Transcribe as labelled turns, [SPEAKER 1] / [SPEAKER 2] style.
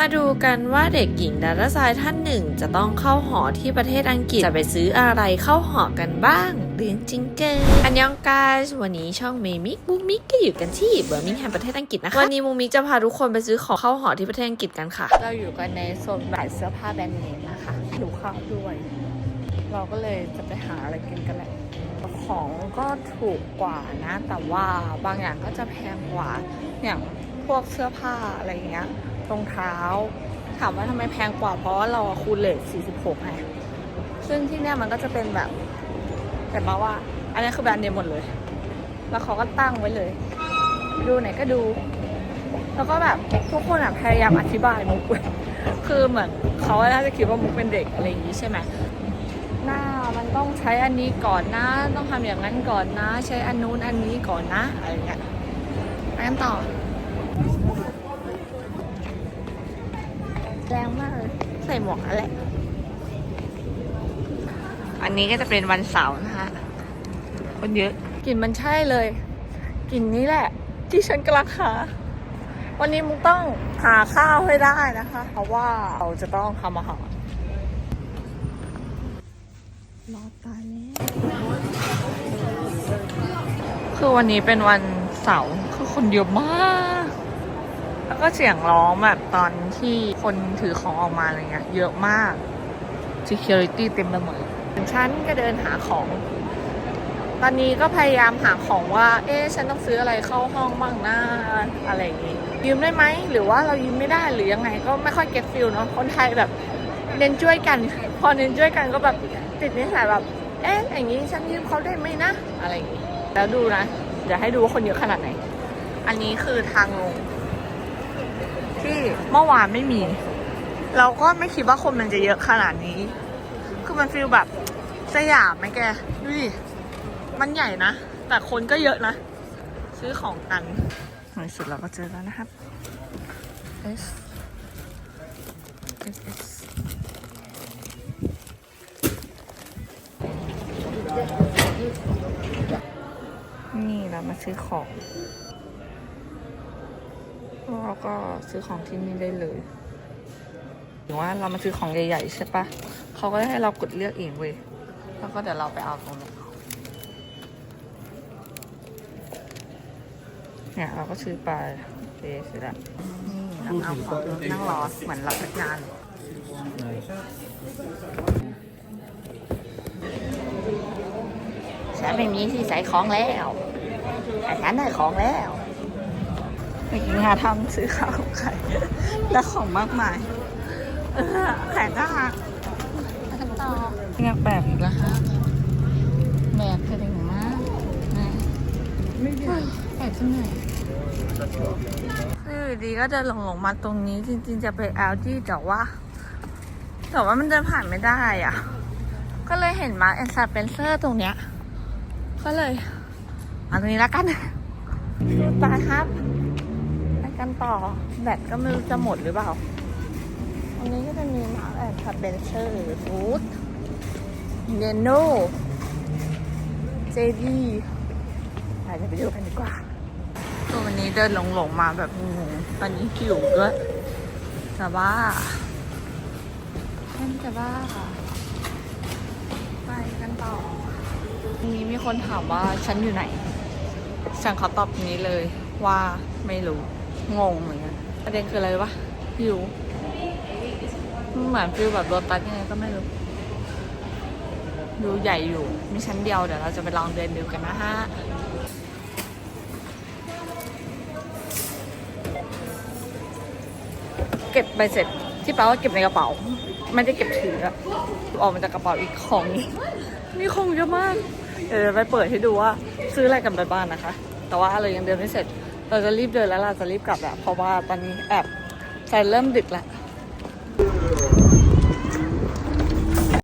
[SPEAKER 1] มาดูกันว่าเด็กหญิงดาราศาสตร์ท่านหนึ่ง จะต้องเข้าหอที่ประเทศอังกฤษจะไปซื้ออะไรเข้าหอกันบ้างเรื่องจริงเกินอันยองกาสวันนี้ช่องเมมิกมุกมิกก็อยู่กันที่เบอร์มิงแฮมประเทศอังกฤษนะคะวันนี้มุกมิกจะพาทุกคนไปซื้อของเข้าหอที่ประเทศอังกฤษกันค่ะ เราอยู่กันในโซนแบบเสื้อผ้าแบรนด์เนมนะคะหิวข้าวด้วย เราก็เลยจะไปหาอะไรกินกันแหละของก็ถูกกว่านะ แต่ว่าบางอย่างก็จะแพงกว่าอย่างพวกเสื้อผ้าอะไรอย่างเงี้ย รองเท้า ถามว่าทำไมแพงกว่าเพราะว่าเราคูณเลท46ไงซึ่งที่เนี่ยมันก็จะเป็นแบบ แต่มาว่า อันนี้คือแบรนด์เนมหมดเลย แล้วเขาก็ตั้งไว้เลย ดูไหนก็ดู แล้วก็แบบทุกคนอะพยายามอธิบายมุกคือเหมือนเขาน่าจะคิดว่ามุกเป็นเด็กอะไรอย่างงี้ใช่ไหมหน้ามันต้องใช้อันนี้ก่อนนะ ต้องทำอย่างนั้นก่อนนะ ใช้อันนู้นอันนี้ก่อนนะอะไรเงี้ยไปกันต่อ แรงมากเลยใส่หมวกอะไรอันนี้ก็จะเป็นวันเสาร์นะคะคนเยอะกลิ่นมันใช่เลยกลิ่นนี้แหละ ที่ฉันกำลังหาวันนี้มุกต้องหาข้าวให้ได้นะคะ เพราะว่าเราจะต้องทำอาหารรอตายแล้วคือวันนี้เป็นวันเสาร์คือคนเยอะมากแล้ว ก็เสียงร้องแบบตอนที่คนถือของออกมาอะไรเงี้ยเยอะมาก security เต็มไปหมดฉันก็เดินหาของ ตอนนี้ก็พยายามหาของว่า เอ๊ะฉันต้องซื้ออะไรเข้าห้องบ้างนะอะไรอย่างงี้ยืมได้ไหม หรือว่าเรายืมไม่ได้หรือยังไงก็ไม่ค่อยเก็ตฟิลเนาะคนไทยแบบเน้นช่วยกัน พอเน้นช่วยกันก็แบบติดนิสัยแบบ เอ๊ะอย่างนี้ฉันยืมเขาได้ไหมนะ อะไรอย่างนี้แล้วดูนะเดี๋ยวให้ดูว่าคนเยอะขนาดไหน อันนี้คือทางลง ที่เมื่อวานไม่มี เราก็ไม่คิดว่าคนมันจะเยอะขนาดนี้ คือมันฟีลแบบสยามไหมแก ดูดิ มันใหญ่นะ แต่คนก็เยอะนะ ซื้อของกันในสุดเราก็เจอแล้วนะครับ S S S นี่เรามาซื้อของเรา ก็ซื้อของที่นี่ได้เลยถึงว่าเรามาซื้อของใหญ่ๆใช่ปะเขาก็ให้เรากดเลือกเองเว้ยแล้วก็เดี๋ยวเราไปเอาตรงนี้เนี่ยเราก็ซื้อไปโอเคเสร็จแล้วนี่เราเอาของนั่งรอเหมือนรับพนักงานฉันไม่มีที่ใส่ของแล้วแต่ฉันได้ของแล้ว ไปกินหาทำซื้อข้าวไข่และของมากมาย เออแขนก็หักไปกันต่ออยากแบบอีกแล้วฮะแบบเธอเด้งมากนะไม่ได้แบบที่ไหนคืออยู่ดีก็จะหลงหลงๆมาตรงนี้จริง ๆ จะไปแอลที่แต่ว่า แต่ว่ามันจะผ่านไม่ได้อะ ก็เลยเห็นมาร์คแอนด์สเปนเซอร์ตรงเนี้ย ก็เลยเอาตรงนี้แล้วกันไปครับไป กันต่อ แบตก็ไม่รู้จะหมดหรือเปล่าตรงนี้ก็จะมีมาร์คแอนด์สเปนเซอร์ฟูดเนโน่เจดีอาจจะไปดูกันดีกว่าตัววันนี้เดินหลงๆมาแบบงงๆตอนนี้หิวด้วยจะบ้าแค่จะบ้าไปกันต่อทีนี้มีคนถามว่าฉันอยู่ไหน ฉันขอตอบตรงนี้เลยว่าไม่รู้ งงเหมือนกันประเด็นคืออะไรวะหิวเหมือนฟิลแบบโรตัสยังไงก็ไม่รู้ ดูใหญ่อยู่ มีชั้นเดียวเดี๋ยวเราจะไปลองเดินดูกันนะฮะเก็บใบเสร็จที่แปลว่าเก็บในกระเป๋า ไม่ได้เก็บถืออะออกมาจากกระเป๋าอีกของนี้นี่ของเยอะมาก เดี๋ยวไปเปิดให้ดูว่า ซื้ออะไรกันไปบ้างนะคะ แต่ว่าเรายังเดินไม่เสร็จ เราจะรีบเดินแล้วเราจะรีบกลับแหละเพราะว่าตอนนี้แอบใจเริ่มดึกแล้ว